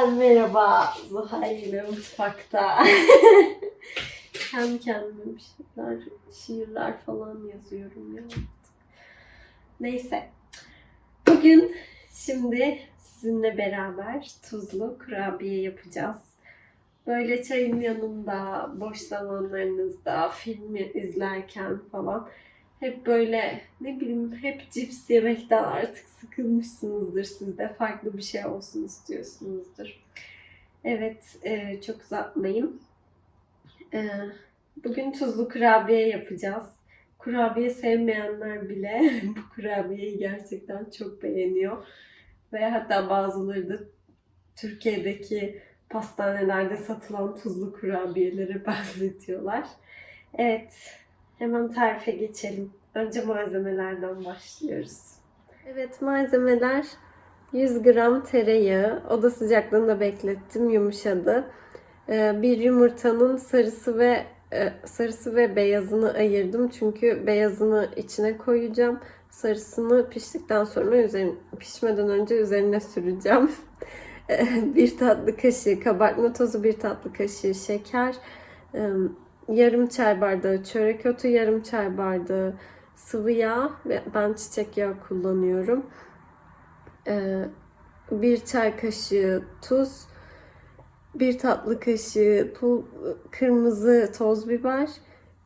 Yeniden merhaba Zuhal yine mutfakta. Kendi kendime bir şeyler, şiirler falan yazıyorum ya. Neyse. Bugün şimdi sizinle beraber tuzlu kurabiye yapacağız. Böyle çayın yanında, boş zamanlarınızda, filmi izlerken falan hep böyle ne bileyim hep cips yemekten artık sıkılmışsınızdır siz de farklı bir şey olsun istiyorsunuzdur. Evet e, çok uzatmayayım. E, bugün tuzlu kurabiye yapacağız. Kurabiye sevmeyenler bile bu kurabiyeyi gerçekten çok beğeniyor. Ve hatta bazıları da Türkiye'deki pastanelerde satılan tuzlu kurabiyelere benzetiyorlar. Evet, Hemen tarife geçelim. Önce malzemelerden başlıyoruz. Evet malzemeler 100 gram tereyağı. Oda sıcaklığında beklettim. Yumuşadı. Ee, Bir yumurtanın sarısı ve e, sarısı ve beyazını ayırdım. Çünkü beyazını içine koyacağım. Sarısını piştikten sonra üzerine, pişmeden önce üzerine süreceğim. Ee, bir tatlı kaşığı kabartma tozu, bir tatlı kaşığı şeker, yarım çay bardağı çörek otu, yarım çay bardağı sıvı yağ ve ben çiçek yağı kullanıyorum. Ee, bir çay kaşığı tuz, bir tatlı kaşığı pul, kırmızı toz biber,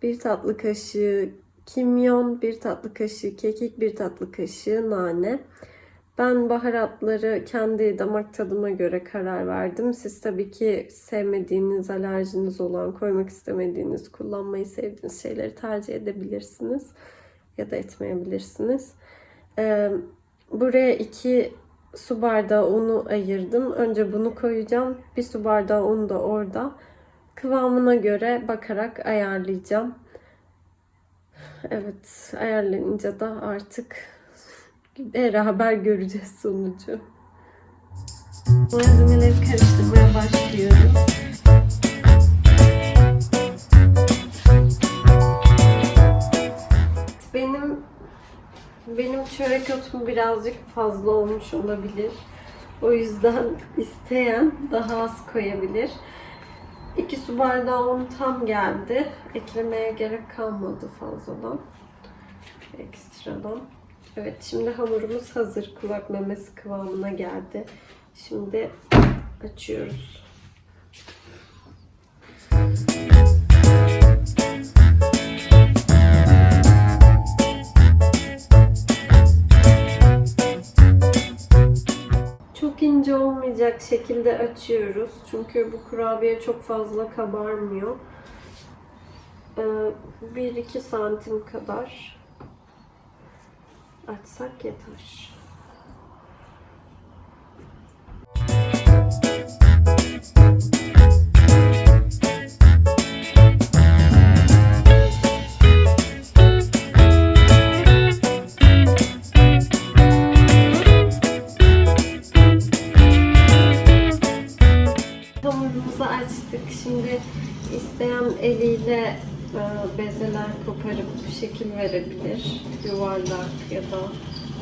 bir tatlı kaşığı kimyon, bir tatlı kaşığı kekik, bir tatlı kaşığı nane. Ben baharatları kendi damak tadıma göre karar verdim. Siz tabii ki sevmediğiniz, alerjiniz olan, koymak istemediğiniz, kullanmayı sevdiğiniz şeyleri tercih edebilirsiniz. Ya da etmeyebilirsiniz. Buraya iki su bardağı unu ayırdım. Önce bunu koyacağım. Bir su bardağı un da orada. Kıvamına göre bakarak ayarlayacağım. Evet, ayarlayınca da artık beraber göreceğiz sonucu. Malzemeleri karıştırmaya başlıyoruz. Benim benim çörek otum birazcık fazla olmuş olabilir. O yüzden isteyen daha az koyabilir. 2 su bardağı un tam geldi. Eklemeye gerek kalmadı fazladan. Ekstradan. Evet şimdi hamurumuz hazır. Kulak memesi kıvamına geldi. Şimdi açıyoruz. Çok ince olmayacak şekilde açıyoruz. Çünkü bu kurabiye çok fazla kabarmıyor. 1-2 santim kadar açsak yeter. Hamurumuzu bezeler koparıp şekil verebilir. Yuvarlak ya da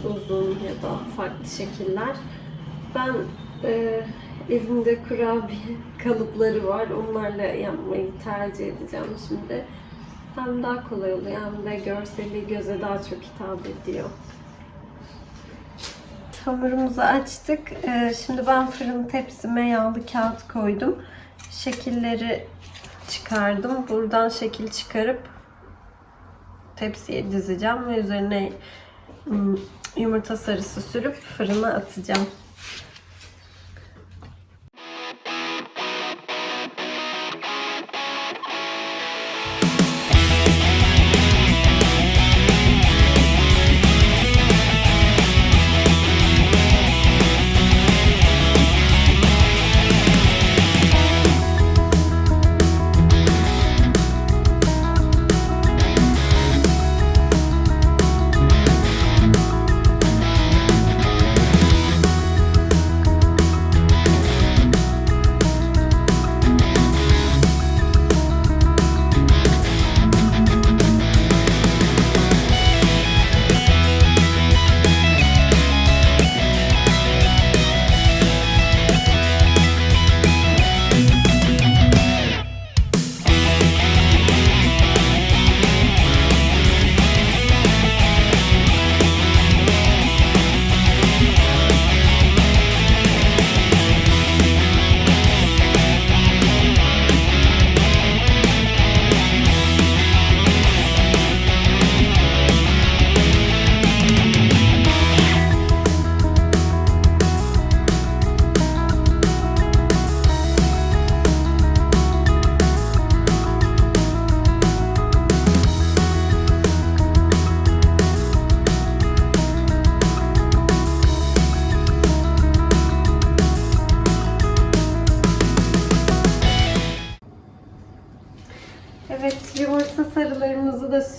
uzun ya da farklı şekiller. Ben e, elimde kurabiye kalıpları var. Onlarla yapmayı tercih edeceğim şimdi. Hem daha kolay oluyor hem de görseli göze daha çok hitap ediyor. Hamurumuzu açtık. E, şimdi ben fırın tepsime yağlı kağıt koydum. Şekilleri çıkardım. Buradan şekil çıkarıp tepsiye dizeceğim ve üzerine yumurta sarısı sürüp fırına atacağım.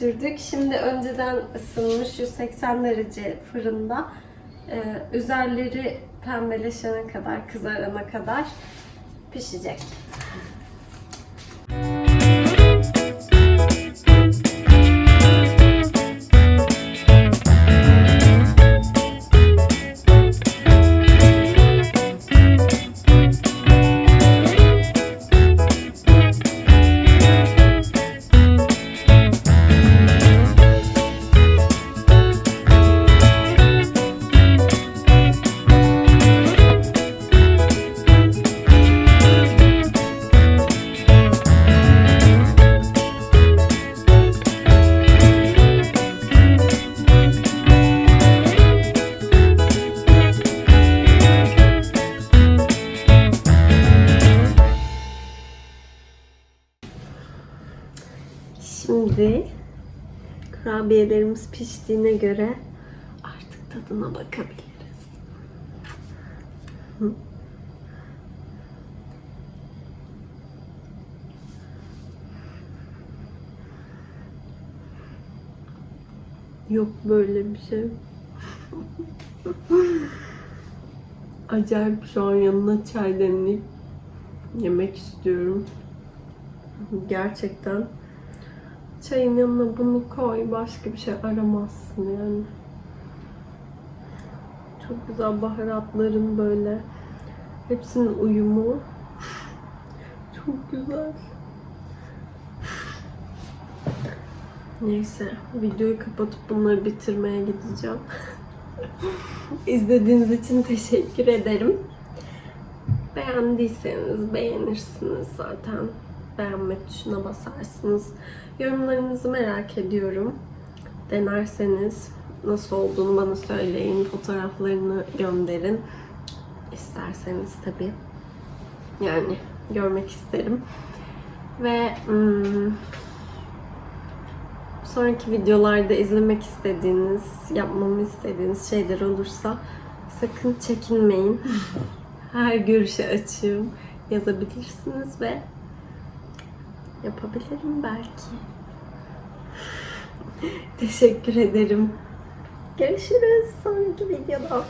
Sürdük. Şimdi önceden ısınmış 180 derece fırında. Ee, üzerleri pembeleşene kadar, kızarana kadar pişecek. Şimdi kurabiyelerimiz piştiğine göre artık tadına bakabiliriz. Yok böyle bir şey. Acayip şu an yanına çay demleyip yemek istiyorum. Gerçekten çayın yanına bunu koy başka bir şey aramazsın yani. Çok güzel baharatların böyle hepsinin uyumu çok güzel. Neyse videoyu kapatıp bunları bitirmeye gideceğim. İzlediğiniz için teşekkür ederim. Beğendiyseniz beğenirsiniz zaten. Beğenme tuşuna basarsınız. Yorumlarınızı merak ediyorum. Denerseniz nasıl olduğunu bana söyleyin. Fotoğraflarını gönderin. İsterseniz tabii. Yani görmek isterim. Ve hmm, sonraki videolarda izlemek istediğiniz, yapmamı istediğiniz şeyler olursa sakın çekinmeyin. Her görüşe açığım. Yazabilirsiniz ve yapabilirim belki. Teşekkür ederim. Görüşürüz sonraki videoda.